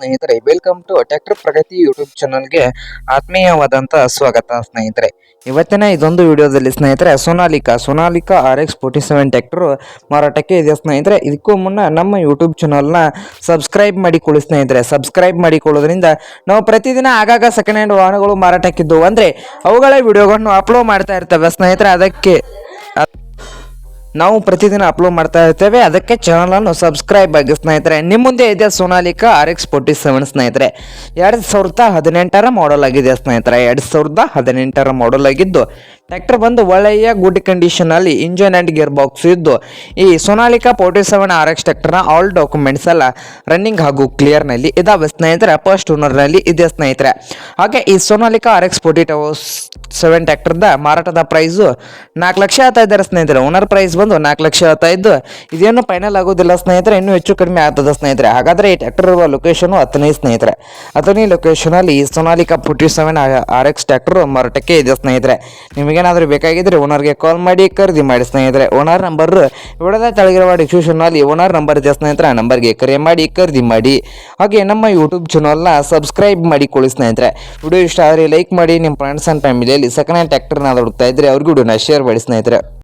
ಸ್ನೇಹಿತರೆ welcome to tractor Pragati YouTube ಚಾನಲ್ಗೆ ಆತ್ಮೀಯವಾದಂಥ ಸ್ವಾಗತ ಸ್ನೇಹಿತರೆ. ಇವತ್ತಿನ ಇದೊಂದು ವಿಡಿಯೋದಲ್ಲಿ ಸ್ನೇಹಿತರೆ, Sonalika Sonalika R X forty seven tractor ಮಾರಾಟಕ್ಕೆ ಇದೆ ಸ್ನೇಹಿತರೆ. ಇದಕ್ಕೂ ಮುನ್ನ ನಮ್ಮ ಯೂಟ್ಯೂಬ್ ಚಾನಲ್ನ ಸಬ್ಸ್ಕ್ರೈಬ್ ಮಾಡಿಕೊಳ್ಳಿ ಸ್ನೇಹಿತರೆ. ಸಬ್ಸ್ಕ್ರೈಬ್ ಮಾಡಿಕೊಳ್ಳೋದ್ರಿಂದ ನಾವು ಪ್ರತಿದಿನ ಆಗಾಗ ಸೆಕೆಂಡ್ ಹ್ಯಾಂಡ್ ವಾಹನಗಳು ಮಾರಾಟಕ್ಕಿದ್ದವು. ಅಂದರೆ ಅವುಗಳ ವಿಡಿಯೋಗಳನ್ನು ಅಪ್ಲೋಡ್ ಮಾಡ್ತಾ ಇರ್ತವೆ ಸ್ನೇಹಿತರೆ. ಅದಕ್ಕೆ ನಾವು ಪ್ರತಿದಿನ ಅಪ್ಲೋಡ್ ಮಾಡ್ತಾ ಇರ್ತೇವೆ. ಅದಕ್ಕೆ ಚಾನಲನ್ನು ಸಬ್ಸ್ಕ್ರೈಬ್ ಆಗಿ ಸ್ನೇಹಿತರೆ. ನಿಮ್ಮ ಮುಂದೆ ಇದೆ Sonalika R X forty seven ಸ್ನೇಹಿತರೆ. ಎರಡು ಸಾವಿರದ ಹದಿನೆಂಟರ ಮಾಡಲ್ ಆಗಿದೆ ಸ್ನೇಹಿತರೆ. ಎರಡು ಸಾವಿರದ ಹದಿನೆಂಟರ ಮಾಡಲ್ ಆಗಿದ್ದು ಟ್ರ್ಯಾಕ್ಟರ್ ಬಂದು ಒಳ್ಳೆಯ ಗುಡ್ ಕಂಡೀಷನ್ ಅಲ್ಲಿ ಇಂಜನ್ ಅಂಡ್ ಗೇರ್ ಬಾಕ್ಸ್ ಇದ್ದು, ಈ Sonalika forty seven R X ಟ್ರ್ಯಾಕ್ಟರ್ನ ಆಲ್ ಡಾಕ್ಯುಮೆಂಟ್ಸ್ ಎಲ್ಲ ರನ್ನಿಂಗ್ ಹಾಗೂ ಕ್ಲಿಯರ್ನಲ್ಲಿ. ಇದಾವೆ ಸ್ನೇಹಿತರೆ ಫಸ್ಟ್ ಓನರ್ನಲ್ಲಿ ಇದೆ ಸ್ನೇಹಿತರೆ. ಹಾಗೆ ಈ Sonalika R X forty seven ಟ್ರ್ಯಾಕ್ಟರ್ದ ಮಾರಾಟದ ಪ್ರೈಸ್ ನಾಲ್ಕು ಲಕ್ಷ ಆಗ್ತಾ ಇದ್ದಾರೆ ಸ್ನೇಹಿತರೆ. ಓನರ್ ಪ್ರೈಸ್ ಬಂದು ನಾಲ್ಕು ಲಕ್ಷ ಆಗ್ತಾ ಇದ್ದು, ಇದೇನು ಫೈನಲ್ ಆಗೋದಿಲ್ಲ ಸ್ನೇಹಿತರೆ, ಇನ್ನೂ ಹೆಚ್ಚು ಕಡಿಮೆ ಆಗ್ತದೆ ಸ್ನೇಹಿತರೆ. ಹಾಗಾದರೆ ಈ ಟ್ರ್ಯಾಕ್ಟರ್ ಇರುವ ಲೊಕೇಶನು ಹತ್ತನೇ ಸ್ನೇಹಿತರೆ. ಹತ್ತನೇ ಲೊಕೇಶನಲ್ಲಿ ಈ Sonalika forty seven R X tractor ಮಾರಾಟಕ್ಕೆ ಇದೆ ಸ್ನೇಹಿತರೆ. ನಿಮಗೇನಾದರೂ ಬೇಕಾಗಿದ್ದರೆ ಓನರ್ಗೆ ಕಾಲ್ ಮಾಡಿ ಖರೀದಿ ಮಾಡಿ ಸ್ನೇಹಿತರೆ. ಓನರ್ ನಂಬರ್ ವಿಡದ ತಳಗಿರುವ ಡಿಸ್ಕ್ರಿಪ್ಷನ್ನಲ್ಲಿ ಓನರ್ ನಂಬರ್ ಇದೆ ಸ್ನೇಹಿತರೆ. ಆ ನಂಬರ್ಗೆ ಕರೆ ಮಾಡಿ ಖರೀದಿ ಮಾಡಿ. ಹಾಗೆ ನಮ್ಮ ಯೂಟ್ಯೂಬ್ ಚಾನಲ್ನ ಸಬ್ಸ್ಕ್ರೈಬ್ ಮಾಡಿಕೊಳ್ಳಿ ಸ್ನೇಹಿತರೆ. ವಿಡಿಯೋ ಇಷ್ಟ ಆದರೆ ಲೈಕ್ ಮಾಡಿ. ನಿಮ್ಮ ಫ್ರೆಂಡ್ಸ್ ಆ್ಯಂಡ್ ಫ್ಯಾಮಿಲಿಯಲ್ಲಿ ಸೆಕೆಂಡ್ ಹ್ಯಾಂಡ್ ಟ್ಯಾಕ್ಟರ್ನ ಹುಡುಕ್ತಾ ಇದ್ದರೆ ಅವ್ರಿಗೂ ವಿಡಿಯೋನ ಶೇರ್ ಮಾಡಿ ಸ್ನೇಹಿತರೆ.